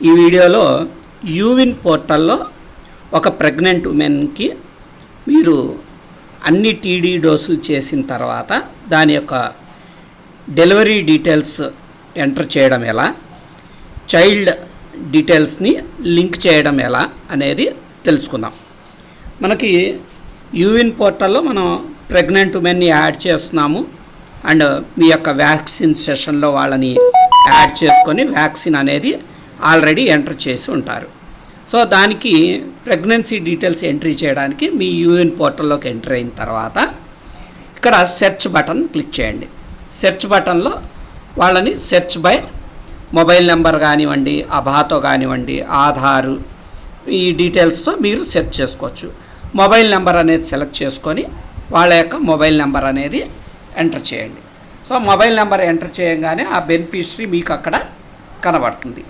ఈ వీడియోలో యూవిన్ పోర్టల్లో ఒక ప్రెగ్నెంట్ ఉమెన్కి మీరు అన్ని టీడీ డోసులు చేసిన తర్వాత దాని యొక్క డెలివరీ డీటెయిల్స్ ఎంటర్ చేయడం ఎలా చైల్డ్ డీటెయిల్స్ని లింక్ చేయడం ఎలా అనేది తెలుసుకుందాం. మనకి యూవిన్ పోర్టల్లో మనం ప్రెగ్నెంట్ ఉమెన్ని యాడ్ చేస్తున్నాము అండ్ మీ యొక్క వ్యాక్సిన్ సెషన్లో వాళ్ళని యాడ్ చేసుకొని వ్యాక్సిన్ అనేది ఆల్రెడీ ఎంటర్ చేసి ఉంటారు. సో దానికి ప్రెగ్నెన్సీ డీటెయిల్స్ ఎంట్రీ చేయడానికి మీ యూఎన్ పోర్టల్లోకి ఎంటర్ అయిన తర్వాత ఇక్కడ సెర్చ్ బటన్ క్లిక్ చేయండి. సెర్చ్ బటన్లో వాళ్ళని సెర్చ్ బై మొబైల్ నెంబర్ కానివ్వండి అభాతో కానివ్వండి ఆధారు ఈ డీటెయిల్స్తో మీరు సెర్చ్ చేసుకోవచ్చు. మొబైల్ నెంబర్ అనేది సెలెక్ట్ చేసుకొని వాళ్ళ యొక్క మొబైల్ నెంబర్ అనేది ఎంటర్ చేయండి. సో మొబైల్ నెంబర్ ఎంటర్ చేయగానే ఆ బెనిఫిషరీ మీకు అక్కడ కనబడుతుంది.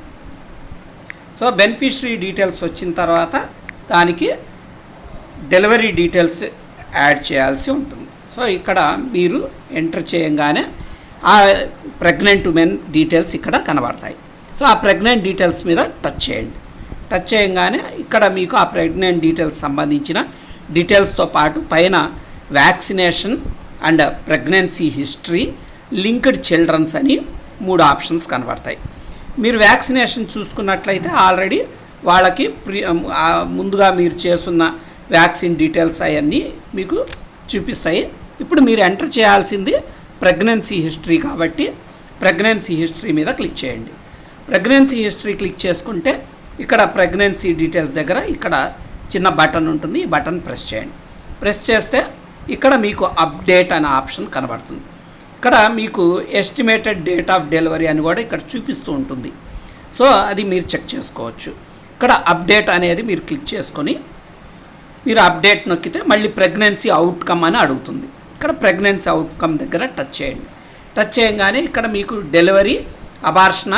సో బెనిఫిషరీ డీటెయిల్స్ వచ్చిన తర్వాత దానికి డెలివరీ డీటెయిల్స్ యాడ్ చేయాల్సి ఉంటుంది. సో ఇక్కడ మీరు ఎంటర్ చేయంగానే ఆ ప్రెగ్నెంట్ ఉమెన్ డీటెయిల్స్ ఇక్కడ కనబడతాయి. సో ఆ ప్రెగ్నెంట్ డీటెయిల్స్ మీద టచ్ చేయండి. టచ్ చేయంగానే ఇక్కడ మీకు ఆ ప్రెగ్నెంట్ డీటెయిల్స్ సంబంధించిన డీటెయిల్స్తో పాటు పైన vaccination and pregnancy history linked childrens అని మూడు ఆప్షన్స్ కనబడతాయి. మీరు వ్యాక్సినేషన్ చూసుకున్నట్లయితే ఆల్రెడీ వాళ్ళకి ప్రి ముందుగా మీరు చేస్తున్న వ్యాక్సిన్ డీటెయిల్స్ అవన్నీ మీకు చూపిస్తాయి. ఇప్పుడు మీరు ఎంటర్ చేయాల్సింది ప్రెగ్నెన్సీ హిస్టరీ కాబట్టి ప్రెగ్నెన్సీ హిస్టరీ మీద క్లిక్ చేయండి. ప్రెగ్నెన్సీ హిస్టరీ క్లిక్ చేసుకుంటే ఇక్కడ ప్రెగ్నెన్సీ డీటెయిల్స్ దగ్గర ఇక్కడ చిన్న బటన్ ఉంటుంది. ఈ బటన్ ప్రెస్ చేయండి. ప్రెస్ చేస్తే ఇక్కడ మీకు అప్డేట్ అనే ఆప్షన్ కనబడుతుంది. ఇక్కడ మీకు ఎస్టిమేటెడ్ డేట్ ఆఫ్ డెలివరీ అని కూడా ఇక్కడ చూపిస్తూ ఉంటుంది. సో అది మీరు చెక్ చేసుకోవచ్చు. ఇక్కడ అప్డేట్ అనేది మీరు క్లిక్ చేసుకొని మీరు అప్డేట్ నొక్కితే మళ్ళీ ప్రెగ్నెన్సీ అవుట్కమ్ అని అడుగుతుంది. ఇక్కడ ప్రెగ్నెన్సీ అవుట్కమ్ దగ్గర టచ్ చేయండి. టచ్ చేయగానే ఇక్కడ మీకు డెలివరీ అబార్షణ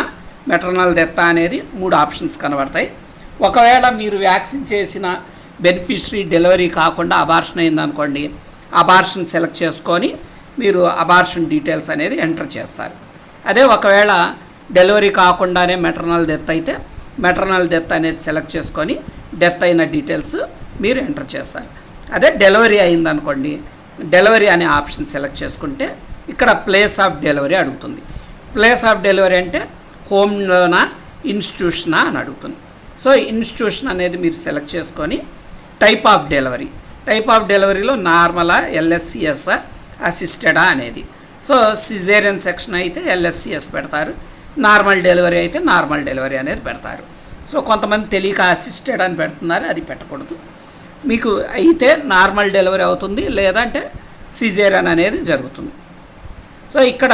మెటర్నల్ డెత్ అనేది మూడు ఆప్షన్స్ కనబడతాయి. ఒకవేళ మీరు వ్యాక్సిన్ చేసిన బెనిఫిషరీ డెలివరీ కాకుండా అబార్షన్ అయిందనుకోండి అబార్షన్ సెలెక్ట్ చేసుకొని మీరు అబార్షన్ డీటెయిల్స్ అనేది ఎంటర్ చేస్తారు. అదే ఒకవేళ డెలివరీ కాకుండానే మెటర్నల్ డెత్ అయితే మెటర్నల్ డెత్ అనేది సెలెక్ట్ చేసుకొని డెత్ అయిన డీటెయిల్స్ మీరు ఎంటర్ చేస్తారు. అదే డెలివరీ అయిందనుకోండి డెలివరీ అనే ఆప్షన్ సెలెక్ట్ చేసుకుంటే ఇక్కడ ప్లేస్ ఆఫ్ డెలివరీ అడుగుతుంది. ప్లేస్ ఆఫ్ డెలివరీ అంటే హోమ్లోనా ఇన్స్టిట్యూషనా అని అడుగుతుంది. సో ఇన్స్టిట్యూషన్ అనేది మీరు సెలెక్ట్ చేసుకొని type of delivery type of డెలివరీలో నార్మలా ఎల్ఎస్సిఎస్ఆర్ అసిస్టెడా అనేది. సో సిజేరియన్ సెక్షన్ అయితే ఎల్ఎస్సిఎస్ పెడతారు. నార్మల్ డెలివరీ అయితే నార్మల్ డెలివరీ అనేది పెడతారు. సో కొంతమంది తెలియక అసిస్టెడ్ అని పెడుతున్నారు అది పెట్టకూడదు. మీకు అయితే నార్మల్ డెలివరీ అవుతుంది లేదంటే సిజేరియన్ అనేది జరుగుతుంది. సో ఇక్కడ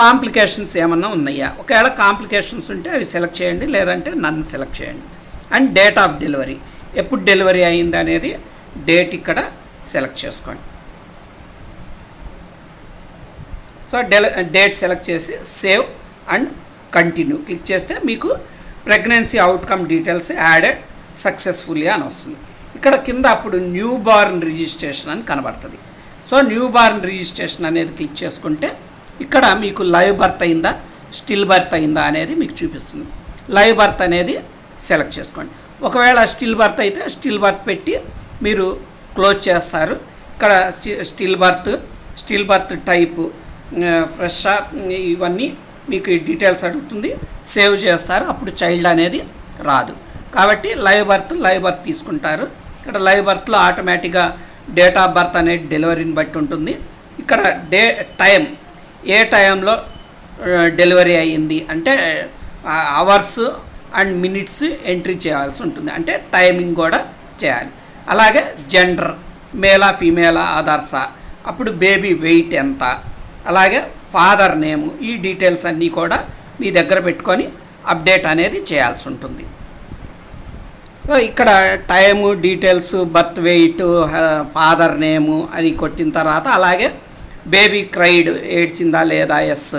కాంప్లికేషన్స్ ఏమన్నా ఉన్నాయా? ఒకవేళ కాంప్లికేషన్స్ ఉంటే అవి సెలెక్ట్ చేయండి లేదంటే నన్ను సెలెక్ట్ చేయండి. అండ్ డేట్ ఆఫ్ డెలివరీ ఎప్పుడు డెలివరీ అయింది అనేది డేట్ ఇక్కడ సెలెక్ట్ చేసుకోండి. సో డేట్ సెలెక్ట్ చేసి సేవ్ అండ్ కంటిన్యూ. క్లిక్ చేస్తే మీకు pregnancy outcome details added successfully అని వస్తుంది. ఇక్కడ కింద అప్పుడు న్యూ బార్న్ రిజిస్ట్రేషన్ అని కనబడుతుంది. సో న్యూ బార్న్ రిజిస్ట్రేషన్ అనేది క్లిక్ చేసుకుంటే ఇక్కడ మీకు లైవ్ బర్త్ అయిందా స్టిల్ బర్త్ అయిందా అనేది మీకు చూపిస్తుంది. లైవ్ బర్త్ అనేది సెలెక్ట్ చేసుకోండి. ఒకవేళ స్టిల్ బర్త్ అయితే స్టిల్ బర్త్ పెట్టి మీరు క్లోజ్ చేస్తారు. ఇక్కడ still birth still birth type fresh ఇవన్నీ మీకు డీటెయిల్స్ అడుగుతుంది. సేవ్ చేస్తారు. అప్పుడు చైల్డ్ అనేది రాదు. కాబట్టి లైవ్ బర్త్ లైవ్ బర్త్ తీసుకుంటారు. ఇక్కడ లైవ్ బర్త్లో ఆటోమేటిక్గా డేట్ ఆఫ్ బర్త్ అనేది డెలివరీని బట్టి ఉంటుంది. ఇక్కడ డే టైం ఏ టైంలో డెలివరీ అయ్యింది అంటే అవర్స్ అండ్ మినిట్స్ ఎంట్రీ చేయాల్సి ఉంటుంది. అంటే టైమింగ్ కూడా చేయాలి. అలాగే జెండర్ మేలా ఫీమేలా ఆధార్సా అప్పుడు బేబీ వెయిట్ ఎంత? అలాగే ఫాదర్ నేము ఈ డీటెయిల్స్ అన్నీ కూడా మీ దగ్గర పెట్టుకొని అప్డేట్ అనేది చేయాల్సి ఉంటుంది. సో ఇక్కడ time details birth weight father name అని కొట్టిన తర్వాత అలాగే బేబీ క్రైడ్ ఏడ్చిందా లేదా? Yes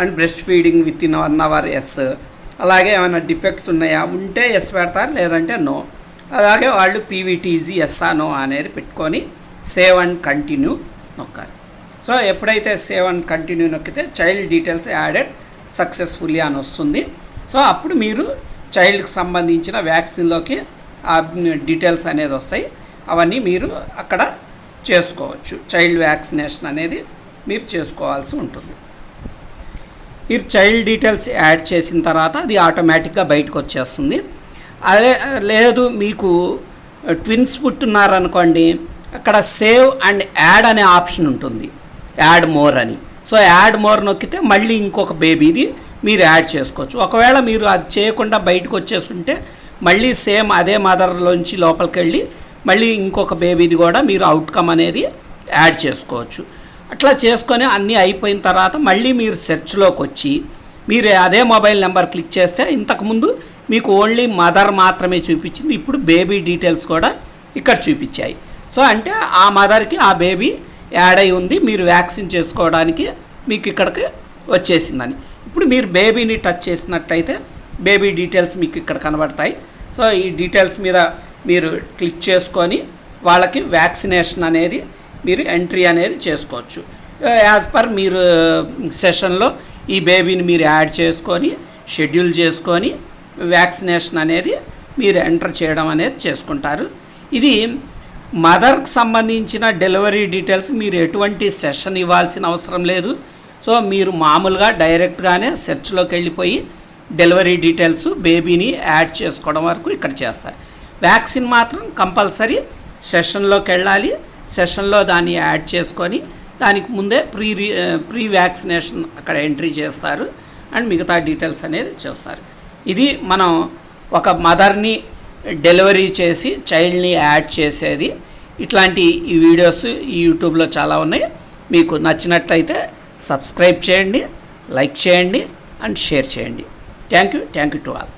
and breast feeding within one hour yes అలాగే ఏమైనా డిఫెక్ట్స్ ఉన్నాయా? ఉంటే ఎస్ పెడతారు? లేదంటే నో అలాగే వాళ్ళు పీవీటీజీ ఎస్ఆ నో అనేది పెట్టుకొని సేవ్ అండ్ కంటిన్యూ నొక్కాలి. సో ఎప్పుడైతే సేవ్ అండ్ కంటిన్యూ నొక్కితే చైల్డ్ డీటెయిల్స్ యాడెడ్ సక్సెస్ఫుల్లీ అని వస్తుంది. సో అప్పుడు మీరు చైల్డ్కి సంబంధించిన వ్యాక్సిన్లోకి ఆ డీటెయిల్స్ అనేది వస్తాయి. అవన్నీ మీరు అక్కడ చేసుకోవచ్చు. చైల్డ్ వ్యాక్సినేషన్ అనేది మీరు చేసుకోవాల్సి ఉంటుంది. మీరు చైల్డ్ డీటెయిల్స్ యాడ్ చేసిన తర్వాత అది ఆటోమేటిక్గా బయటకు వచ్చేస్తుంది. అదే లేదు మీకు ట్విన్స్ పుట్టున్నారనుకోండి అక్కడ సేవ్ అండ్ యాడ్ అనే ఆప్షన్ ఉంటుంది. యాడ్ మోర్ అని. సో యాడ్ మోర్ నొక్కితే మళ్ళీ ఇంకొక బేబీది మీరు యాడ్ చేసుకోవచ్చు. ఒకవేళ మీరు అది చేయకుండా బయటకు వచ్చేస్తుంటే మళ్ళీ సేమ్ అదే మదర్లోంచి లోపలికి వెళ్ళి మళ్ళీ ఇంకొక బేబీది కూడా మీరు అవుట్కమ్ అనేది యాడ్ చేసుకోవచ్చు. అట్లా చేసుకొని అన్నీ అయిపోయిన తర్వాత మళ్ళీ మీరు సెర్చ్లోకి వచ్చి మీరు అదే మొబైల్ నెంబర్ క్లిక్ చేస్తే ఇంతకుముందు మీకు ఓన్లీ మదర్ మాత్రమే చూపించింది. ఇప్పుడు బేబీ డీటెయిల్స్ కూడా ఇక్కడ చూపించాయి. సో అంటే ఆ మదర్కి ఆ బేబీ యాడ్ అయి ఉంది. మీరు వ్యాక్సిన్ చేసుకోవడానికి మీకు ఇక్కడికి వచ్చేసిందని. ఇప్పుడు మీరు బేబీని టచ్ చేసినట్టయితే బేబీ డీటెయిల్స్ మీకు ఇక్కడ కనబడతాయి. సో ఈ డీటెయిల్స్ మీద మీరు క్లిక్ చేసుకొని వాళ్ళకి వ్యాక్సినేషన్ అనేది మీరు ఎంట్రీ అనేది చేసుకోవచ్చు. యాజ్ పర్ మీరు సెషన్లో ఈ బేబీని మీరు యాడ్ చేసుకొని షెడ్యూల్ చేసుకొని వ్యాక్సినేషన్ అనేది మీరు ఎంటర్ చేయడం అనేది చేసుకుంటారు. ఇది మదర్కి సంబంధించిన డెలివరీ డీటెయిల్స్ మీరు ఎటువంటి సెషన్ ఇవ్వాల్సిన అవసరం లేదు. సో మీరు మామూలుగా డైరెక్ట్గానే సెర్చ్లోకి వెళ్ళిపోయి డెలివరీ డీటెయిల్స్ బేబీని యాడ్ చేసుకోవడం వరకు ఇక్కడ చేస్తారు. వ్యాక్సిన్ మాత్రం కంపల్సరీ సెషన్లోకి వెళ్ళాలి. సెషన్లో దాన్ని యాడ్ చేసుకొని దానికి ముందే ప్రీ ప్రీ వ్యాక్సినేషన్ అక్కడ ఎంట్రీ చేస్తారు. అండ్ మిగతా డీటెయిల్స్ అనేది చేస్తారు. ఇది మనం ఒక మదర్ని డెలివరీ చేసి చైల్డ్ని యాడ్ చేసేది. ఇట్లాంటి ఈ వీడియోస్ ఈ యూట్యూబ్లో చాలా ఉన్నాయి. మీకు నచ్చినట్లయితే సబ్స్క్రైబ్ చేయండి లైక్ చేయండి అండ్ షేర్ చేయండి. Thank you thank you to all.